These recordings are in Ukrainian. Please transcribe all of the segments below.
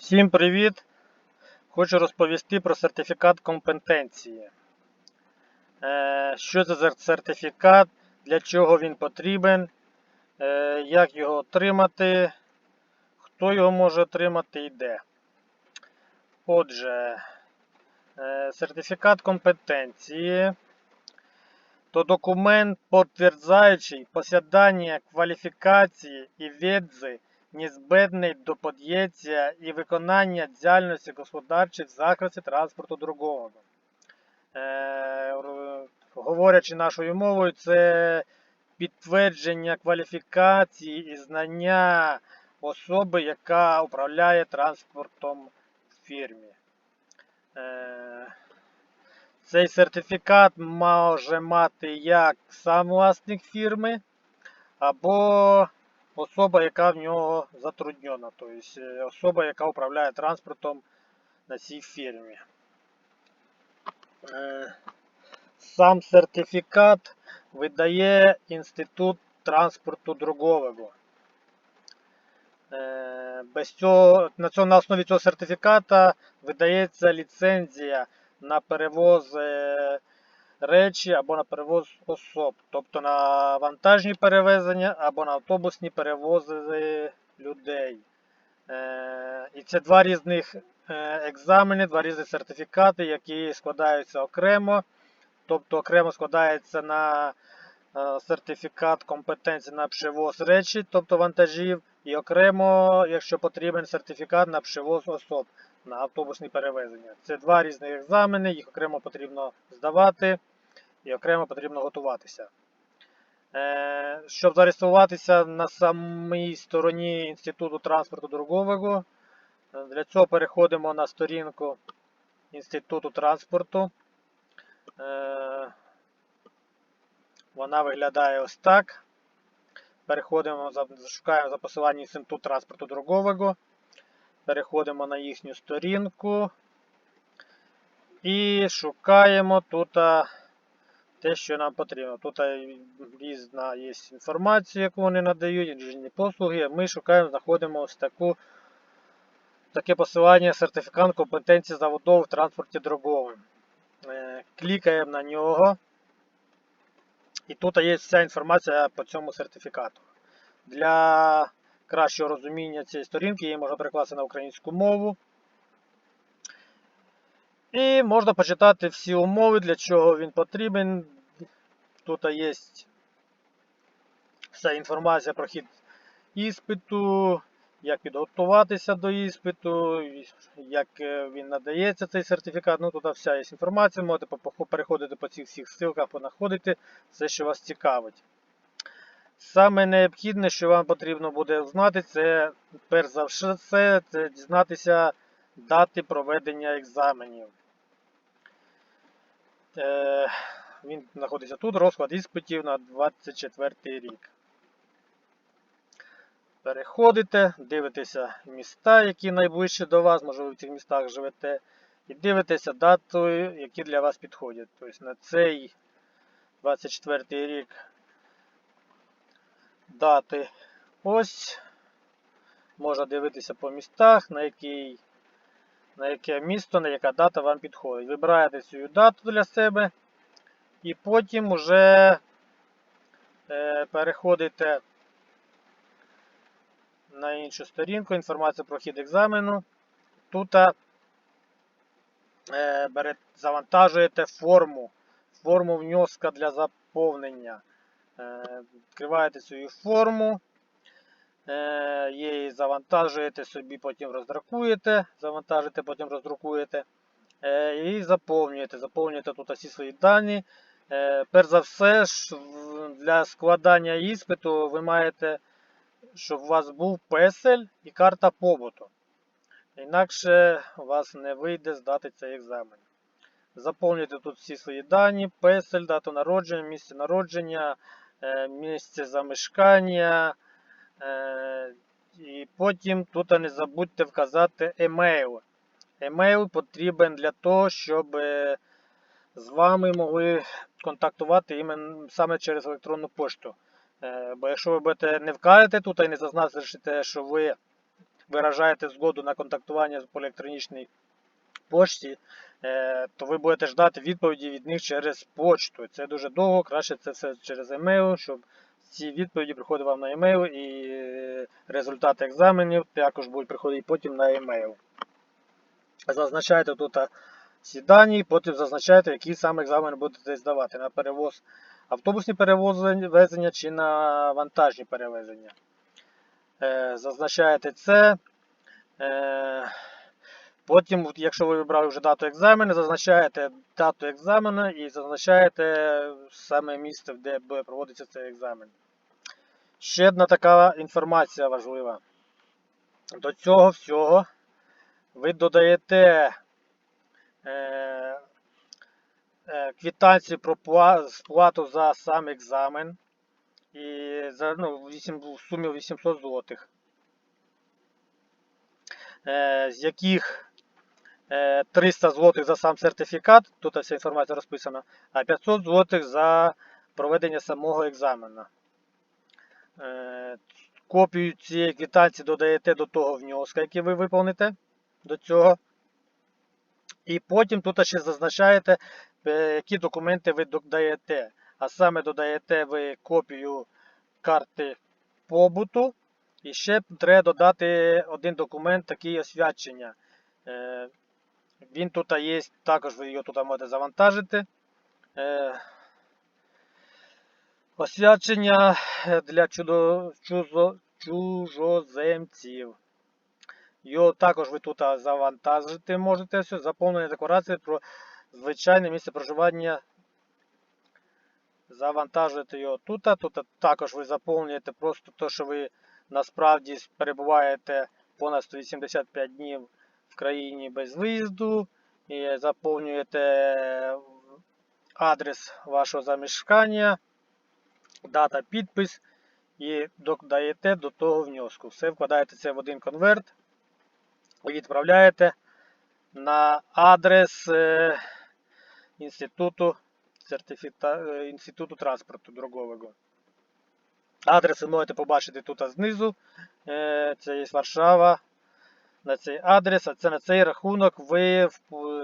Всім привіт! Хочу розповісти про сертифікат компетенції. Е, Що це за сертифікат, для чого він потрібен, е, як його отримати, хто його може отримати і де. Отже, е, сертифікат компетенції то документ, підтверджуючий посідання кваліфікації і wiedzy niezbędnej do podjęcia і виконання діяльності господарчих в транспорту другого. Е, говорячи нашою мовою, це підтвердження кваліфікації і знання особи, яка управляє транспортом в фірмі. Е, цей сертифікат може мати як сам власник фірми, або особа, яка в нього затруднена, тобто особа, яка управляє транспортом на цій фірмі. Е, Сам сертифікат видає Інститут транспорту другового. Е, Без цього, на, цьому, на основі цього сертифіката видається ліцензія на перевоз речі або на перевоз особ, тобто на вантажні перевезення або на автобусні перевози людей. Е, І це два різних е, екзамени, два різних сертифікати, які складаються окремо. Тобто окремо складається на е, сертифікат компетенції на привоз речі, тобто вантажів, і окремо, якщо потрібен сертифікат на привоз особ на автобусні перевезення. Це два різні екзамени, їх окремо потрібно здавати і окремо потрібно готуватися. Е, Щоб зареєструватися на самій стороні Інституту транспорту другового, е, для цього переходимо на сторінку Інституту транспорту. Е, Вона виглядає ось так. Переходимо, шукаємо за посиланням Інститут транспорту другового. Переходимо на їхню сторінку і шукаємо тут те, що нам потрібно. Тут різна є інформація, яку вони надають, інженерні послуги. Ми шукаємо, знаходимо ось таку, таке посилання сертифікат компетенції заводов в транспорті дроговим. Е, Клікаємо на нього. І тут є вся інформація по цьому сертифікату. Для кращого розуміння цієї сторінки її можна перекласти на українську мову. І можна почитати всі умови, для чого він потрібен. Тут є вся інформація про хід іспиту, як підготуватися до іспиту, як е, він надається цей сертифікат. Ну, тут вся є інформація, можете переходити по цих всіх ссылках, понаходити все, що вас цікавить. Саме необхідне, що вам потрібно буде знати, це перш за все це дізнатися дати проведення екзаменів. Е, він знаходиться тут, розклад іспитів на 24 рік. Переходите, дивитеся міста, які найближчі до вас, може ви в цих містах живете, і дивитеся дату, які для вас підходять. Тобто на цей 24 рік дати ось. Можна дивитися по містах, на який, на яке місто, на яка дата вам підходить. Вибираєте цю дату для себе і потім вже е, переходите на іншу сторінку, інформацію про хід екзамену. Тут е, завантажуєте форму, форму внеска для заповнення. Е, відкриваєте свою форму, її завантажуєте собі, потім роздрукуєте, завантажите, потім роздрукуєте е, і заповнюєте. Заповнюєте тут всі свої дані. Е, перш за все, для складання іспиту ви маєте, щоб у вас був песель і карта побуту. Інакше у вас не вийде здати цей екзамен. Заповнюйте тут всі свої дані, песель, дату народження, місце народження, е, місце замешкання. Е, І потім тут не забудьте вказати емейл. Емейл потрібен для того, щоб е, з вами могли контактувати саме через електронну пошту. Е, Бо якщо ви будете не вкажете тут і не зазначите, що ви виражаєте згоду на контактування по електронічній пошті, то ви будете ждати відповіді від них через почту. Це дуже довго, краще це все через емейл, щоб ці відповіді приходили вам на емейл і результати екзаменів також будуть приходити потім на емейл. Зазначайте тут всі дані, потім зазначайте, який саме екзамен будете здавати на перевоз автобусні перевезення чи на вантажні перевезення. Е, зазначаєте це. Е, потім, якщо ви вибрали вже дату екзамену, зазначаєте дату екзамену і зазначаєте саме місце, де буде проводитися цей екзамен. Ще одна така інформація важлива. До цього всього ви додаєте е, е, квитанцію про сплату за сам екзамен і за ну, 8, в сумі 800 злотих, е, з яких е, 300 злотих за сам сертифікат, тут вся інформація розписана, а 500 злотих за проведення самого екзамену. Е, Копію цієї квитанції додаєте до того внеска, який ви виповните до цього. І потім тут ще зазначаєте, е, які документи ви додаєте. А саме додаєте ви копію карти побуту. І ще треба додати один документ, такий освячення. Е, Він тут є, також ви його тут можете завантажити. Е, Освячення для чудо, чужо, чужоземців. Його також ви тут завантажити можете все. Заповнення декларації про звичайне місце проживання. Завантажуєте його тут. Тут також ви заповнюєте просто те, що ви насправді перебуваєте понад 185 днів в країні без виїзду. І заповнюєте адрес вашого замішкання, дата, підпис і додаєте до того внеску. Все вкладаєте це в один конверт і відправляєте на адрес е, інституту, сертифіта... е, інституту транспорту дорогового. Адрес ви можете побачити тут знизу. Е, Це є Варшава. На цей адрес, а це на цей рахунок ви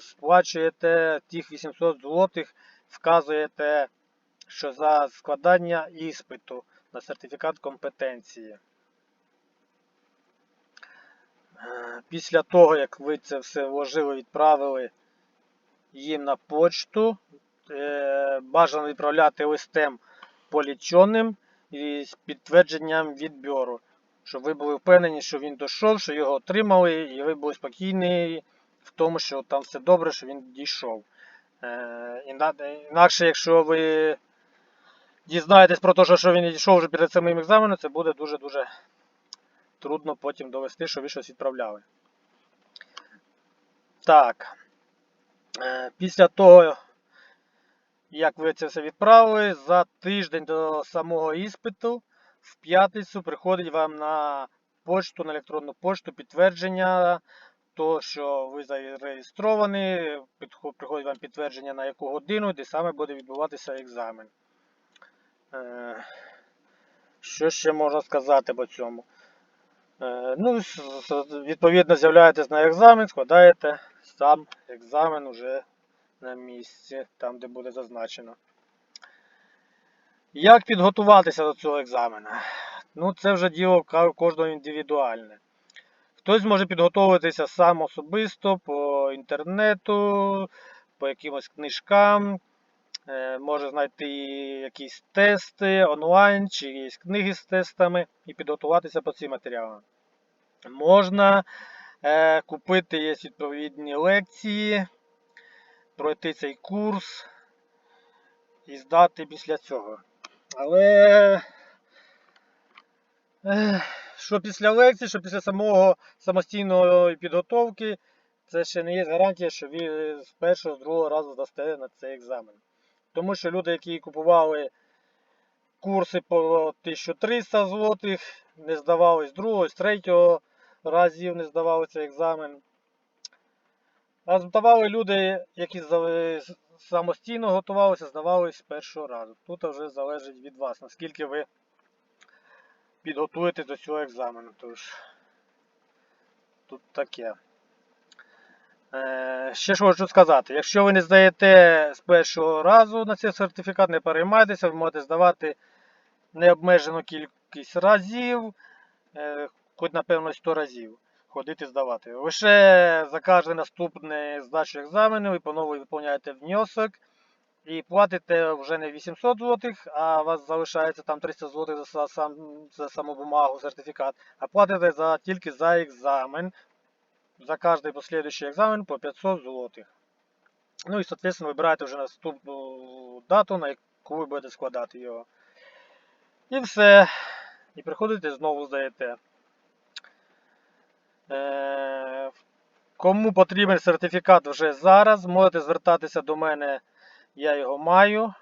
сплачуєте тих 800 злотих, вказуєте, що за складання іспиту на сертифікат компетенції. Е, Після того, як ви це все вложили, відправили їм на почту, е, бажано відправляти листем поліченим і з підтвердженням відбору, щоб ви були впевнені, що він дійшов, що його отримали, і ви були спокійні в тому, що там все добре, що він дійшов. Е, Інакше, якщо ви дізнаєтесь про те, що- він не дійшов вже перед самим екзаменом, це буде дуже-дуже трудно потім довести, що ви щось відправляли. Так. Е, Після того, як ви це все відправили, за тиждень до самого іспиту, в п'ятницю приходить вам на почту, на електронну пошту підтвердження, то, що ви зареєстровані, приходить вам підтвердження на яку годину, де саме буде відбуватися екзамен. Е, Що ще можна сказати по цьому? Е, Ну, відповідно, з'являєтесь на екзамен, складаєте сам екзамен уже на місці, там, де буде зазначено. Як підготуватися до цього екзамена? Ну, це вже діло кожного індивідуальне. Хтось може підготовитися сам особисто по інтернету, по якимось книжкам, може знайти якісь тести онлайн чи якісь книги з тестами і підготуватися по цим матеріалам. Можна е, купити є відповідні лекції, пройти цей курс і здати після цього. Але е, що після лекції, що після самого самостійної підготовки, це ще не є гарантія, що ви з першого, з другого разу здасте на цей екзамен. Тому що люди, які купували курси по 1300 злотих, не здавали з другого, з третього разів не здавали цей екзамен. А здавали люди, які самостійно готувалися, здавали з першого разу. Тут вже залежить від вас, наскільки ви підготуєтесь до цього екзамену. Тож, тут таке. Е, ще ж хочу сказати, якщо ви не здаєте з першого разу на цей сертифікат, не переймайтеся, ви можете здавати необмежену кількість разів, е, хоч напевно 100 разів ходити здавати. Лише за кожен наступний здачу екзамену ви по-новому виповняєте внесок і платите вже не 800 злотих, а у вас залишається там 300 злотих за, сам, за саму бумагу, сертифікат, а платите за, тільки за екзамен. За кожний последующий екзамен по 500 злотих. Ну і, соответственно, вибираєте вже наступну дату, на яку ви будете складати його. І все. І приходите знову здаєте. Е, Кому потрібен сертифікат вже зараз, можете звертатися до мене, я його маю,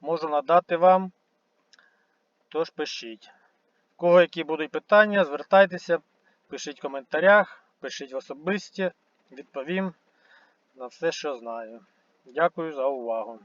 можу надати вам. Тож пишіть. В кого які будуть питання, звертайтеся, пишіть в коментарях, пишіть в особисті, відповім на все, що знаю. Дякую за увагу.